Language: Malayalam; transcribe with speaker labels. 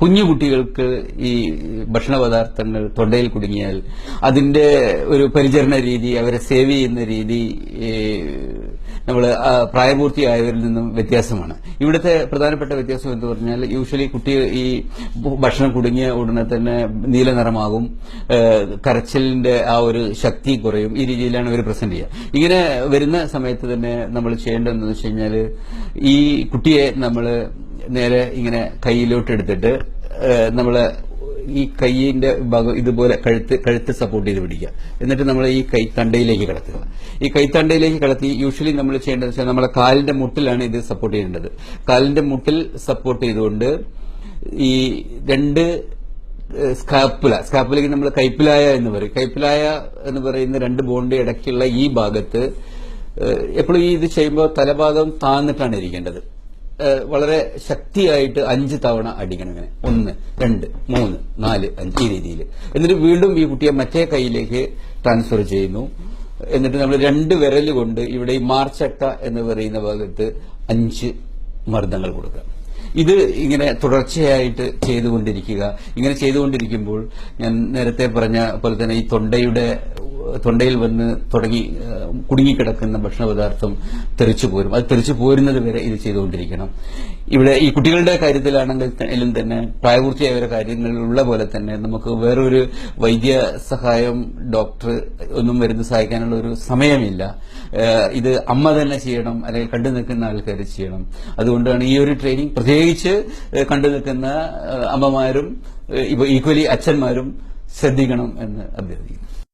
Speaker 1: കുഞ്ഞു കുട്ടികൾക്ക് ഈ ഭക്ഷണ പദാർത്ഥങ്ങൾ തൊണ്ടയിൽ കുടുങ്ങിയാൽ അതിന്റെ ഒരു പരിചരണ രീതി അവരെ സേവ് ചെയ്യുന്ന രീതി നമ്മൾ പ്രായപൂർത്തിയായവരിൽ നിന്നും വ്യത്യാസമാണ്. ഇവിടുത്തെ പ്രധാനപ്പെട്ട വ്യത്യാസം എന്ന് പറഞ്ഞാൽ യൂഷ്വലി കുട്ടി ഈ ഭക്ഷണം കുടുങ്ങിയ ഉടനെ തന്നെ നീല നിറമാകും കരച്ചിലിന്റെ ആ ഒരു ശക്തി കുറയും ഈ രീതിയിലാണ് ഇവർ പ്രസന്റ് ചെയ്യുക. ഇങ്ങനെ വരുന്ന സമയത്ത് തന്നെ നമ്മൾ ചെയ്യേണ്ടതെന്ന് വെച്ച് കഴിഞ്ഞാൽ ഈ കുട്ടിയെ നമ്മൾ നേരെ ഇങ്ങനെ കയ്യിലോട്ട് എടുത്തിട്ട് നമ്മൾ ഈ കൈയിന്റെ ഭാഗം ഇതുപോലെ കഴുത്ത് കഴുത്ത് സപ്പോർട്ട് ചെയ്ത് പിടിക്കുക. എന്നിട്ട് നമ്മൾ ഈ കൈ തണ്ടയിലേക്ക് കടത്തുക. ഈ കൈത്തണ്ടയിലേക്ക് കടത്തി യൂഷ്വലി നമ്മൾ ചെയ്യേണ്ടത് വെച്ചാൽ നമ്മളെ കാലിന്റെ മുട്ടിലാണ് ഇത് സപ്പോർട്ട് ചെയ്യേണ്ടത്. കാലിന്റെ മുട്ടിൽ സപ്പോർട്ട് ചെയ്തുകൊണ്ട് ഈ രണ്ട് സ്കാപ്പുല സ്കാപ്പുലയ്ക്ക് നമ്മൾ കൈപ്പിലായ എന്ന് പറയും. കൈപ്പിലായ എന്ന് പറയുന്ന രണ്ട് ബോണിന്റെ ഇടയ്ക്കുള്ള ഈ ഭാഗത്ത് എപ്പോഴും ഈ ഇത് ചെയ്യുമ്പോൾ തലഭാഗം താന്നിട്ടാണ് ഇരിക്കേണ്ടത്. വളരെ ശക്തിയായിട്ട് അഞ്ച് തവണ അടിക്കണം ഇങ്ങനെ. ഒന്ന് രണ്ട് മൂന്ന് നാല് അഞ്ച് ഈ രീതിയിൽ. എന്നിട്ട് വീണ്ടും ഈ കുട്ടിയെ മറ്റേ കൈയിലേക്ക് ട്രാൻസ്ഫർ ചെയ്യുന്നു. എന്നിട്ട് നമ്മൾ രണ്ട് വിരൽ കൊണ്ട് ഇവിടെ ഈ മാർച്ചട്ട എന്ന് പറയുന്ന ഭാഗത്ത് അഞ്ച് മർദ്ദങ്ങൾ കൊടുക്കുക. ഇത് ഇങ്ങനെ തുടർച്ചയായിട്ട് ചെയ്തുകൊണ്ടിരിക്കുക. ഇങ്ങനെ ചെയ്തുകൊണ്ടിരിക്കുമ്പോൾ ഞാൻ നേരത്തെ പറഞ്ഞ പോലെ തന്നെ ഈ തൊണ്ടയുടെ തൊണ്ടയിൽ വന്ന് തുടങ്ങി കുടുങ്ങിക്കിടക്കുന്ന ഭക്ഷണ പദാർത്ഥം തെറിച്ചു പോരും. അത് തെറിച്ചു പോരുന്നത് വരെ ഇത് ചെയ്തുകൊണ്ടിരിക്കണം. ഇവിടെ ഈ കുട്ടികളുടെ കാര്യത്തിലാണെങ്കിലും തന്നെ പ്രായപൂർത്തിയായവരുടെ കാര്യങ്ങളിലുള്ള പോലെ തന്നെ നമുക്ക് വേറൊരു വൈദ്യ സഹായം ഡോക്ടർ ഒന്നും വരുന്ന സഹായിക്കാനുള്ള ഒരു സമയമില്ല. ഇത് അമ്മ തന്നെ ചെയ്യണം അല്ലെങ്കിൽ കണ്ടു നിൽക്കുന്ന ആൾക്കാർ ചെയ്യണം. അതുകൊണ്ടാണ് ഈ ഒരു ട്രെയിനിങ് പ്രത്യേകിച്ച് കണ്ടു നിൽക്കുന്ന അമ്മമാരും ഇപ്പോൾ ഇപ്പൊ ഈക്വലി അച്ഛന്മാരും ശ്രദ്ധിക്കണം എന്ന് അഭ്യർത്ഥിക്കുന്നു.